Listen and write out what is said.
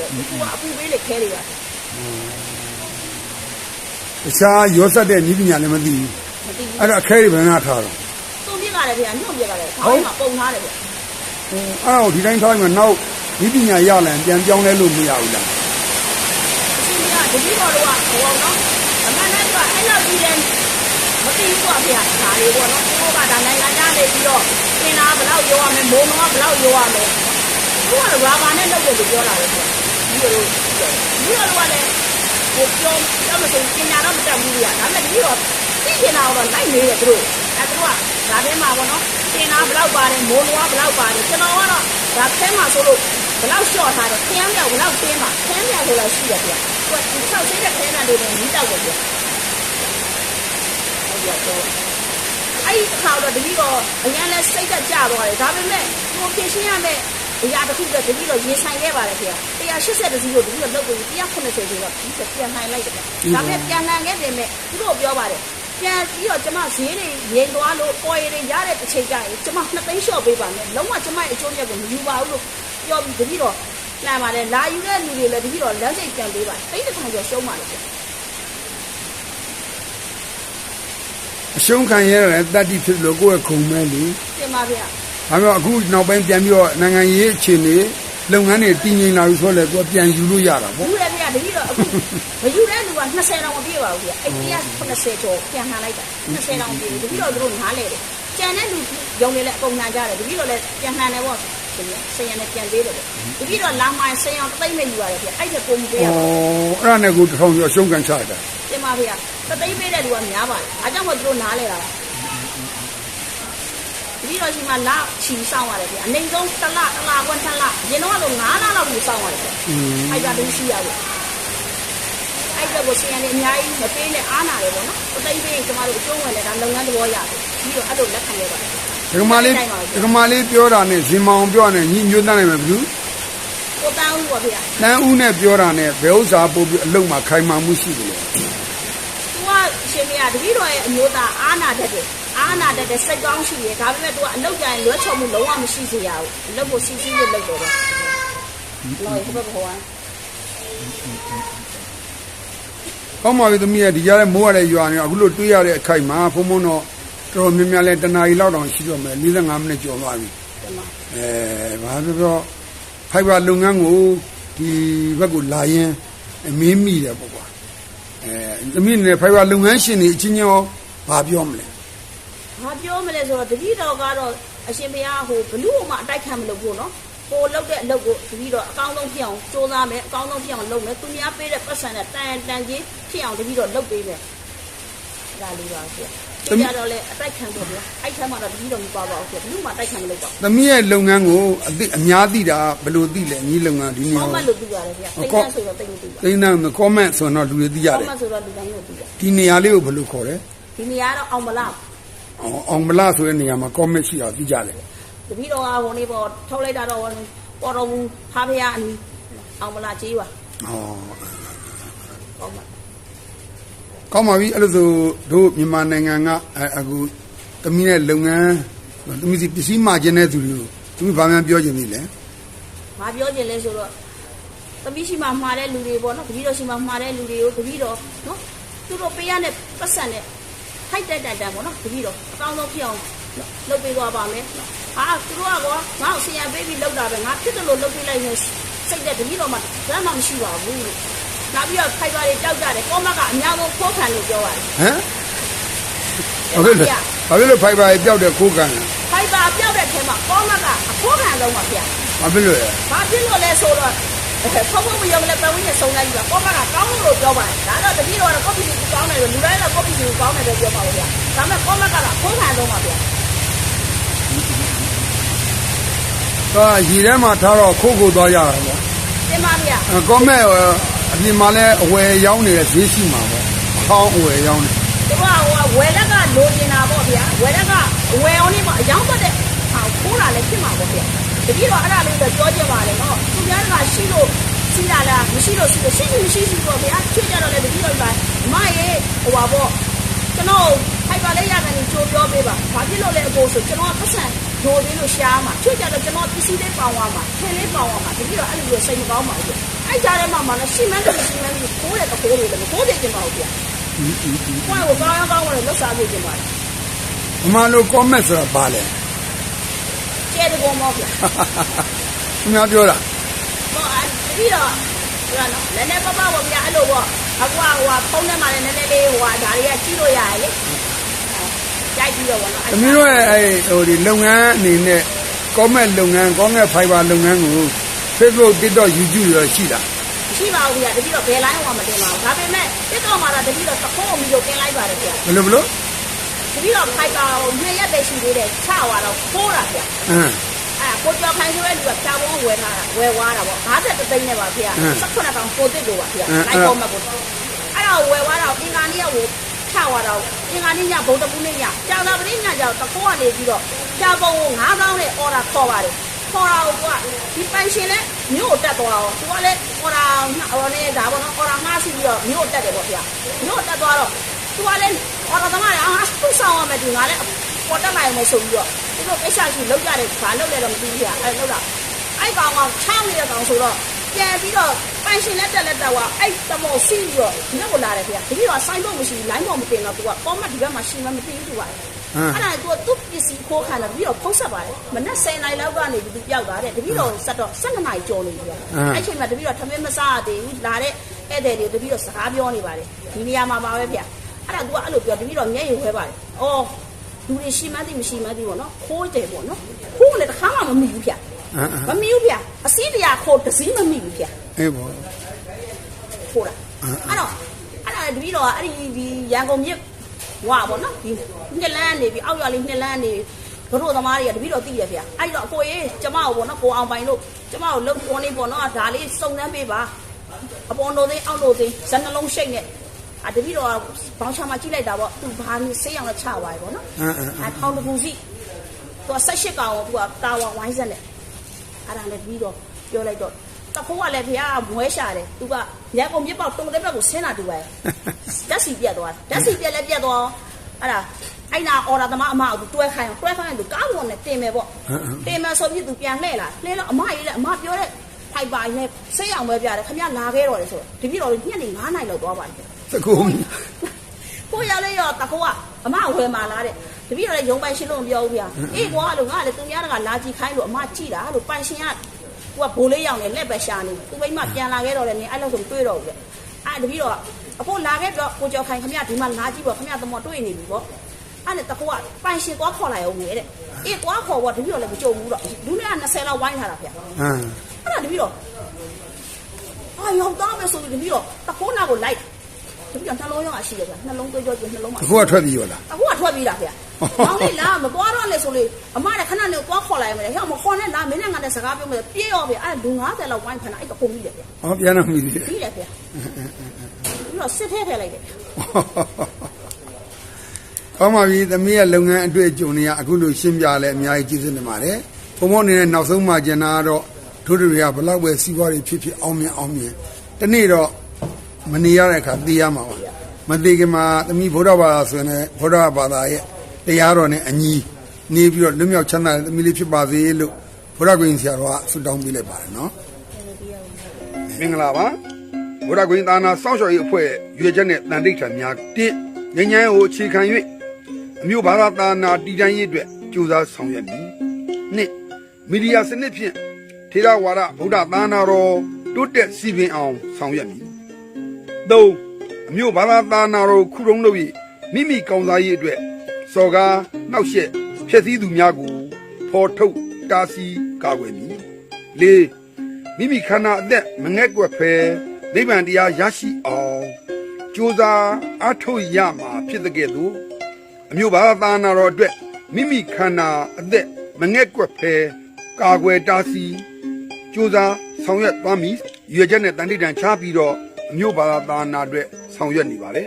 ပေါ့အခုကအပူပေးလေခဲတွေရတယ်တခြားရောစက်တဲ့ဤပညာလည်းမသိဘူးမသိဘူးအဲ့တော့အခဲတွေဘယ်နာထားတော့သုံးပြစ်ကလည်းဗျာညှို့ပြစ်ကလည်းခေါင်းမှာပုံထားတယ်ဗျာအဲ့တော့ဒီတိုင်းထားရင်နောက်ဤပညာရလာရင်ပြန်ပြောင်းလဲလို့မရဘူးလားအရှင်ကတတိတော်တော့ဟောနော်အမှန်တမ်းကအဲ့လောက်ကြီးတယ်မသိဘူးကွာဗျာဒါလေးပေါ့နော်ဟိုကဒါနိုင်ငံခြားနေပြီးတော့သင်တာဘယ်လောက်ရောရမယ်မိုးမောဘယ်လောက်ရောရမယ်သူကရာဘာနဲ့လုပ်တယ်လို့ပြောလာတယ်ဗျာ ဒီလိုဒီလိုတော့လည်းဟိုပြောပြောမစင်ပညာတော့မတတ်ဘူးဗျာဒါပေမဲ့ဒီတော့သိချင်တာတော့လိုက်နေတယ်သူတို့အဲသူကဒါထဲမှာပေါ့နော်သင်တာဘယ်လောက်ပါတယ်မိုးမောဘယ်လောက်ပါတယ်ကျွန်တော်ကတော့ဒါထဲမှာဆိုလို့ဘယ်လောက်လျှော့ထားတယ်ခင်းမြောက်ဘယ်လောက်တင်းပါခင်းမြောက်ဆိုတာရှိတယ်ဗျာသူကဒီဆောက်သိတဲ့ခင်းတာတွေနဲ့နီးတောက်တယ်ဗျာဟုတ်ပြီတော့အဲ့ဒီခါတော့တတိတော့အရင်လဲစိတ်သက်ကြသွားတယ်ဒါပေမဲ့ကိုဖြည့်ရှင်းရမယ့် အရာတစ်ခုကတတိတော့ရင်ဆိုင်ခဲ့ပါတယ်ခင်ဗျာ180တစီကိုတတိတော့လုပ်ပြီး180ဆိုတော့ဒီကပြန်နိုင်လိုက်တယ်ဗျာဒါပေမဲ့ပြန်နိုင်ခဲ့တယ်မဲ့သူတို့ပြောပါတယ်ပြန်ပြီးတော့ကျမဈေးတွေရင်သွားလို့ပေါ်ရည်ရတဲ့တစ်ချိန်ကျရင်ကျမနှစ်သိန်းလျှော့ပေးပါမယ်လုံးဝကျမရဲ့အကျိုးမြတ်ကိုမယူပါဘူးလို့ပြောပြီးတတိတော့လှမ်းပါတယ်လာယူတဲ့လူတွေလည်းတတိတော့လမ်းစိတ်ပြန်ပေးပါတယ်တိတ်တစ်ခါကျော်ရှုံးပါတယ်ဗျာအရှုံးခံရတဲ့တတ္တိဖြစ်လို့ကိုယ့်ရဲ့ခုံမဲလေတင်ပါဗျာ ဒါပေမဲ့အခုနောက်ပိုင်းပြန်ပြီးတော့နိုင်ငံရေးအခြေအနေလုပ်ငန်းတွေတည်ငြိမ်လာပြီဆိုတော့လေသူကပြန်ယူလို့ရတာပေါ့ဘူးလေဗျာတတိတော့အခုမယူတဲ့လူက20တောင်မပြည့်ပါဘူးဗျာအဲ့180ကျော်ပြန်လှန်လိုက်တာ20တောင်ပြည့်တတိတော့သူတို့နားလေတယ်ကြံတဲ့လူယုံနေလဲအကုန်လှန်ကြတယ်တတိတော့လည်းပြန်လှန်တယ်ပေါ့ရှင်ဗျာဆင်ရနဲ့ပြန်ပေးတယ်ပေါ့တတိတော့လာမိုင်းဆင်အောင်တိတ်မဲ့ယူရတယ်ဗျာအဲ့ဒါကိုမပေးရဩဘူးအဲ့ဒါနဲ့ကိုတစ်ထောင်ကျော်ရှုံးခံချတာတင်ပါဗျာတသိမ့်ပေးတဲ့လူကများပါတယ်အားကြောင့်မို့သူတို့နားလေတာ တတိတော့ရှိမှလာချီဆောင်ရတယ်ဗျာအနေဆုံးတစ်လတစ်လကွန်းတစ်လရင်တော့ကတော့9လလောက်ကိုဆောင်ရတယ်ဗျာอืมအဲ့ဒါလေးရှိရဘူးအဲ့ဒါကိုဆင်ရနေအများကြီးမပေးနဲ့အားနာတယ်ပေါ့နော်အသိပေးကျမတို့အကျုံးဝင်လဲဒါလုပ်ငန်းသဘောရတယ်ပြီးတော့အဲ့လိုလက်ခံရပါတယ်ဒကမာလေးဒကမာလေးပြောတာနဲ့ဇင်မောင်ပြောတာနဲ့ညီညွတ်တတ်နိုင်မှာဘူးကိုတန်းဦးပေါ့ဗျာတန်ဦးနဲ့ပြောတာနဲ့ဘယ်ဥစ္စာပို့ပြီးအလုံးမှာခိုင်မာမှုရှိတယ်လေသူကရှင်မရတပည့်တော်ရဲ့အမျိုးသားအားနာတတ်တယ် အားနာတတ်တဲ့စိတ်ကောင်းရှိတယ်ဒါပေမဲ့သူကအလုပ်ကြရင်လွှဲချော်မှုလုံးဝမရှိစေရဘူးအလုပ်ကိုစီစီလေးလုပ်တော့တယ်လောရဘဘဟောကောင်းပါပြီသမီးရဲ့ဒီကြားထဲမိုးရတဲ့ရွာနေအခုလို့တွေးရတဲ့အခိုက်မှာဖုံဖုံတော့တော်တော်များများလဲတနာရီလောက်တောင်ရှိတော့မယ်45မိနစ်ကျော်သွားပြီကျွန်တော်အဲဘာပြောပြောဖိုက်ဘာလုပ်ငန်းကိုဒီဘက်ကိုလာရင်အမင်းမိတယ်ပေါ့ကွာအဲသမီးနဲ့ဖိုက်ဘာလုပ်ငန်းရှင်တွေအချင်းချင်းရောဘာပြောမလဲ ဘာပြောမလဲဆိုတော့တပည့်တော်ကတော့အရှင်ဘုရားဟိုဘလူးမှအတိုက်ခံမလုပ်ဘူးနော်ဟိုလုပ်တဲ့အလုပ်ကိုတပည့်တော်အကောင်းဆုံးဖြစ်အောင်စူးစမ်းမယ်အကောင်းဆုံးဖြစ်အောင်လုပ်မယ်သူများပေးတဲ့ပတ်စံနဲ့တန်တန်ကြီးဖြစ်အောင်တပည့်တော်လုပ်ပေးမယ်ဒါလေးပါဗျာသူကြတော့လေအတိုက်ခံတော့ဗျာအဲ့ထက်မှတော့တပည့်တော်မပါပါဘူးဗျာဘလူးမှအတိုက်ခံမလုပ်ပါဘူးသမီးရဲ့လုပ်ငန်းကိုအသိအများသိတာဘယ်လိုသိလဲညီလုပ်ငန်းဒီနေကောရာင်းမှလို့သိရတယ်ဗျာတိတ်တန်းဆိုတော့တိတ်မသိပါဘူးသိန်းနဲ့ comment ဆိုတော့လူတွေသိရကောတယ်င်းမှဆိုတော့လူတိုင်းကိုသိတယ်ဒီနေရာလေးကိုဘယ်လိုခေါ်လဲဒီနေရာတော့အောင်မလား အောင်အောင်မလားဆိုတဲ့နေရာမှာ comment ရှိတာသိကြတယ်တပည့်တော်ကဟိုနေ့ပေါ်ထုတ်လိုက်တာတော့ပေါ်တော်မူဖားဖရားအနီးအောင်မလားကြီးပါဟောကောင်းပါကောင်းပါပြီအဲ့လိုဆိုတို့မြန်မာနိုင်ငံကအဲအခုသမီးရဲ့လုပ်ငန်းသမီးစီပစ္စည်းမှာကျင်တဲ့သူတွေကိုသမီးဘာမှပြောချင်သေးလဲ။မပြောချင်လဲဆိုတော့သမီးရှိမှမှားတဲ့လူတွေပေါ့နော်။တပည့်တော်ရှိမှမှားတဲ့လူတွေကိုတပည့်တော်နော်သူတို့ပေးရတဲ့ပတ်စံနဲ့ ထိုက်တက်တက်တန်ပေါ့နော်။တပည့်တော်အကောင်းဆုံးဖြစ်အောင်လုပ်ပေးသွားပါမယ်။ဟာသူတို့ကတော့ငါ့ကိုဆရာပေးပြီးလုပ်တာပဲငါဖြစ်တယ်လို့လုပ်ပေးလိုက်ရင်စိတ်တဲ့တပည့်တော်မှဘာမှမရှိပါဘူးလို့။နောက်ပြီးတော့ဖိုက်ပါတွေကြောက်ကြတယ်။ကောမကအများဆုံးဖိုးခံလို့ပြောပါတယ်ဟမ်ဘာဖြစ်လဲဘာဖြစ်လို့ဖိုက်ဘာပျောက်တဲ့ခိုးကန်လဲ။ဖိုက်ပါပြောက်တဲ့ထဲမှာကောမကအဖိုးခံဆုံးပါဗျာ။ဘာဖြစ်လို့လဲ။ဘာဖြစ်လို့လဲဆိုတော့ဖုန်းဖုန်းမယုံလဲပတ်ဝန်းကျင်ဆုံးလိုက်ပြီပါ။ကောမကကောင်းလို့ပြောပါတယ်။ဒါတော့တတိတော့ကော်ဖီကိုကောင်း တယ်လူတိုင်းတော့ကော်ဖီကိုကောင်းတယ်လို့ပြောပါလို့ဗျာ။ဒါပေမဲ့ကောမကတော့ဖုန်းခံဆုံးပါဗျာသွားရည်ထဲမှာထားတော့ခိုးခိုးသွားရတာပေါ့။တင်ပါဗျာအဲ comment အပြင်မှာလဲအဝယ်ရောင်းနေတဲ့ဈေးရှိမှာပေါ့အဟောင်းအဝယ်ရောင်းနေ။သူကဟိုဝယ်လက်ကလိုချင်တာပေါ့ဗျာ။ဝယ်လက်ကဝယ်အောင်နေပေါ့အယောင်းပတ်တဲ့ဟာခိုးတာလည်းဖြစ်မှာပေါ့ဗျာ။တတိတော့အဲ့ဒါလေးတော့ပြောချင်ပါတယ်နော်။သူများကရှိလို့စီးလာလားမရှိလို့စီးလို့ရှိရှိမရှိရှိပေါ့ဗျာ။ချွေကြတော့လည်းတတိတော့က မရေဟိုပါပေါ့ကျွန်တော်ဖိုက်ပါလေးရတယ်ကြိုပြောပေးပါ။ဘာဖြစ်လို့လဲအကိုဆိုကျွန်တော်ကပတ်စံဒိုလေးလို့ရှားမှာချွေကြတော့ကျွန်တော်ပစ္စည်းလေးပေါင်သွားမှာထင်းလေးပေါင်သွားမှာတတိတော့အဲ့လိုစိတ်မကောင်းပါဘူး။အဲအဲ့ကြားထဲမှာမှလည်းရှင်းမန်းတယ်ရှင်းမန်းပြီးခိုးတဲ့တခိုးတွေလည်းခိုးတယ်ကျင်ပါဦးဗျာကိုယ်ကိုကောင်းကောင်းနဲ့လွတ်စားပြကျင်ပါတယ်အမှန်လို့ comment ဆိုတာဘာလဲကျဲတဲ့ကောင်မောဗျာသူများပြောတာဟောအဲ့ပြီးတော့ဟိုနော်လည်းလည်းပပပေါ့ဗျာအဲ့လိုပေါ့ အခုကဟိုဖုန်းထဲမှာလည်းနည်းနည်းလေးဟိုဟာဒါတွေကကြည့်လို့ရတယ်လေကြိုက်ပြီးတော့ဗောနော်သမီးတို့ရဲ့အဲဟိုဒီလုပ်ငန်းအနေနဲ့ comment လုပ်ငန်း comment fiber လုပ်ငန်းကို Facebook TikTok YouTube ရောရှိတာရှိပါဘူးဗျာတတိတော့ဘယ်လိုင်းဟောမတင်ပါဘူးဒါပေမဲ့တစ်တော့မှာတော့တတိတော့တခိုးအမီကိုတင်လိုက်ပါတယ်ဗျာဘယ်လိုဘယ်လိုတတိတော့ဖိုက်ပါကိုနှစ်ရက်ပဲရှိသေးတယ်ချသွားတော့ခိုးတာဗျာအင်း အဲ့ကိုကျော်ခိုင်ဆိုတဲ့လူကဖြာပေါင်းဝယ်ထားတာဝယ်သွားတာပေါ့50သိန်းနဲ့ပါဗျာ18တောင်ပိုတစ်လို့ပါဗျာလိုက်ပေါ်မှာပေါ့အဲ့တော့ဝယ်သွားတော့အင်္ဂါနေ့ကကိုချသွားတော့အင်္ဂါနေ့ညဗုဒ္ဓဘူးနေ့ညကြာတာပရိညကျတော့တခိုးကနေပြီးတော့ဖြာပေါင်းကို9000နဲ့အော်ဒါခေါ်ပါတယ်ခေါ်တာကိုကဒီပန်ရှင်လဲမြို့တက်သွားတော့သူကလည်းအော်ဒါဟိုနဲ့ဒါပေါ့နော်အော်ဒါငှားစီပြီးတော့မြို့တက်တယ်ပေါ့ဗျာမြို့တက်သွားတော့သူကလည်းအော်ဒါသမားလည်းအာသူ့ဆောင်ရမယ်ဒီငါလည်း ပေါ်တက်လာရင်မဆိုပြီးတော့သူတို့အိတ်ရှာရှိလောက်ကြတယ်ဘာလောက်လဲတော့မသိဘူးဗျာအဲ့လောက်တာအဲ့ကောင်ကချောင်းနေတဲ့ကောင်ဆိုတော့ပြန်ပြီးတော့ပန်ရှင်လက်တက်လက်တက်ကအဲ့တမောစီးပြီးတော့ဒီဘက်ကိုလာတယ်ဗျာဒီပြီးတော့ဆိုင်ဘုတ်မရှိဘူးလိုင်းပေါ်မတင်တော့သူကကောမတ်ဒီဘက်မှာရှိမှမသိဘူးသူကဟမ်အဲ့ဒါကသူပစ္စည်းခိုးခံတယ်ပြီးတော့ဖုံးဆက်ပါတယ်မနက်10နာရီလောက်ကနေပြီးသူပြောက်သွားတယ်တပည့်တော်ဆက်တော့12နာရီကျော်နေပြီဗျအဲ့ချိန်မှာတပည့်တော်ထမင်းမစားရသေးဘူးလာတဲ့ဧည့်သည်တွေတပည့်တော်စကားပြောနေပါတယ်ဒီနေရာမှာပါပဲဗျအဲ့ဒါကအဲ့လိုပြောတပည့်တော်မျက်ရည်ဝဲပါတယ်အော် လူတွေရှိမှန်းသိမရှိမှန်းသိပေါ့နော်ခိုးတယ်ပေါ့နော်ခိုးလည်းတစ်ခါမှမမိဘူးဗျအင်းအင်းမမိဘူးဗျအစည်းတရားခိုးတစ်စည်းမမိဘူးဗျအေးပေါ့ခိုးတာအဲ့တော့အဲ့ဒါတပည့်တော်ကအဲ့ဒီဒီရန်ကုန်မြစ်ဝါပေါ့နော်ဒီနှစ်လန်းနေပြီအောက်ရွာလေးနှစ်လန်းနေဘတို့သမားတွေကတပည့်တော်သိရဗျအဲ့တော့အကိုရေးကျမကိုပေါ့နော်ကိုအောင်ပိုင်လို့ကျမကိုလုံပေါ်နေပေါ့နော်ဒါလေးစုံနှမ်းပေးပါအပေါ်လို့သိအောက်လို့သိဇက်နှလုံးရှိတ်နဲ့ အာတပည့်တော်ကဘောင်းချမှာကြည့်လိုက်တာပေါ့သူဘာနေဆေးရောင်နဲ့ချသွားပြီပေါ့နော်အင်းအင်းအဲထောင်တစ်ခုစီသူကဆက်ရှစ်ကောင်ကိုသူကတာဝါဝိုင်းဆက်နဲ့အဲ့ဒါလည်းပြီးတော့ပြောလိုက်တော့တခိုးကလည်းဘုရားကမွဲရှာတယ်သူကညကုန်မြစ်ပေါက်တုံတဲ့ဘက်ကိုဆင်းလာတူပဲဓာတ်စီပြတ်သွားဓာတ်စီပြတ်လည်းပြတ်သွားအဲ့ဒါအဲ့နာအော်ဒါသမားအမကိုသူတွဲခိုင်းတွဲခိုင်းသူကားပေါ်နဲ့တင်မယ်ပေါ့တင်မယ်ဆိုပြီးသူပြန်လှည့်လာလှည့်တော့အမကြီးလည်းအမပြောတဲ့ ဖိုက်ပါနဲ့ဆေးရောင်ပဲပြတယ်ခမလာခဲ့တော့လေဆိုဒီပြတော့ညနေ9နာရီလောက်သွားပါတယ်သကူကိုရလေးရောတကောကအမဝယ်มาလားတဲ့တပည့်တော်လည်းရုံပိုင်ရှင်းလို့မပြောဘူးဗျာအေးကွာလို့ငါလည်းသူများကလာကြည့်ခိုင်းလို့အမကြည့်တာလို့ပိုင်ရှင်ကသူကဘိုးလေးရောင်နေလက်ပဲရှာနေသူမိမပြန်လာခဲ့တော့လည်းနေအဲ့လောက်ဆိုတွေးတော့ဘူးဗျအဲ့တပည့်တော်ကအဖို့လာခဲ့တော့ကိုကျော်ခိုင်ခမရဒီမှာလာကြည့်ပေါ့ခမရသမောတွေးနေပြီပေါ့အဲ့နဲ့တကောကပိုင်ရှင်သွားခေါ်လာရုံနဲ့တဲ့အေးသွားခေါ်ပေါ့တပည့်တော်လည်းမကြုံဘူးတော့လူနဲ့က20လောက်ဝိုင်းထားတာဗျာအင်း အဲ့ဒါတပည့်တော်အာရောက်သားမယ်ဆိုပြီးတပည့်တော်တကောနာကိုလိုက်တပည့်တော်နှလုံးရောင်အရှိတယ်ဗျာနှလုံးသွေးကြောကျနှလုံးမှာအခုကထွက်ပြီးရောလားအခုကထွက်ပြီးတာဗျာ။မောင်လေးလာမသွားတော့လေဆိုလေအမလည်းခဏနဲ့သွားခေါ်လိုက်မယ်။ဟဲ့မခေါ်နဲ့လာမင်းနဲ့ငါနဲ့စကားပြောမယ်ပြေးရောဗျာ။အဲ့လူ90လောက်ဝိုင်းဖန်တာအဲ့ကပုံပြီးတယ်ဗျာဟောပြန်တော့မိသေးတယ်။ပြီးတယ်ဗျာ။ပြီးတော့စစ်ထဲထည့်လိုက်တယ်ကောင်းပါပြီသမီးရဲ့လုပ်ငန်းအတွေ့အကြုံတွေကအခုလိုရှင်းပြလဲအများကြီးကျေးဇူးတင်ပါတယ်ဘုံဘုံအနေနဲ့နောက်ဆုံးမှကျင်တာကတော့ တို့တွေကဘလောက်ပဲစီးပွားရေးဖြစ်ဖြစ်အောင်မြင်အောင်မြင်တနေ့တော့မနေရတဲ့အခါသိရမှာပါမသိခင်မှာသမီးဗုဒ္ဓဘာသာဆိုရင်လည်းဗုဒ္ဓဘာသာရဲ့တရားတော်နဲ့အညီနေပြီးတော့လွတ်မြောက်ချမ်းသာတဲ့သမီးလေးဖြစ်ပါစေလို့ဘုရားကွင်ဆရာတော်ကဆုတောင်းပေးလိုက်ပါတယ်နော်မင်္ဂလာပါဘုရားကွင်သာနာစောင့်ရှောက်ရေးအဖွဲ့ရွေချက်နဲ့တန်တိတ်ထံများတစ်ငញ្ញမ်းကိုအခြေခံ၍အမျိုးဘာသာသာနာတည်တံ့ရေးအတွက်ကြိုးစားဆောင်ရွက်မည်နှစ်မီဒီယာစနစ်ဖြင့် ထေရဝါဒဗုဒ္ဓသာနာတော်တိုးတက်စီပင်အောင်ဆောင်ရွက်မည်သုံးအမျိုးဘာသာသာနာတော်ခုတုံးလုပ်၍မိမိကောင်းစားရေးအတွက်စော်ကားနှောက်ယှက်ဖျက်ဆီးသူများကိုဖော်ထုတ်တားဆီးကာကွယ်မည်လေးမိမိခန္ဓာအသက်မငဲ့ကွက်ဖဲနိဗ္ဗာန်တရားရရှိအောင်ကြိုးစားအားထုတ်ရမှာဖြစ်တဲ့ကဲ့သို့အမျိုးဘာသာနာတော်အတွက်မိမိခန္ဓာအသက်မငဲ့ကွက်ဖဲကာကွယ်တားဆီး ကြိုးစားဆောင်ရွက်သွားမည်ရွေချက်နဲ့တန်တိတန်ချပြီးတော့အမျိုးဘာသာနာအတွက်ဆောင်ရွက်နေပါလေ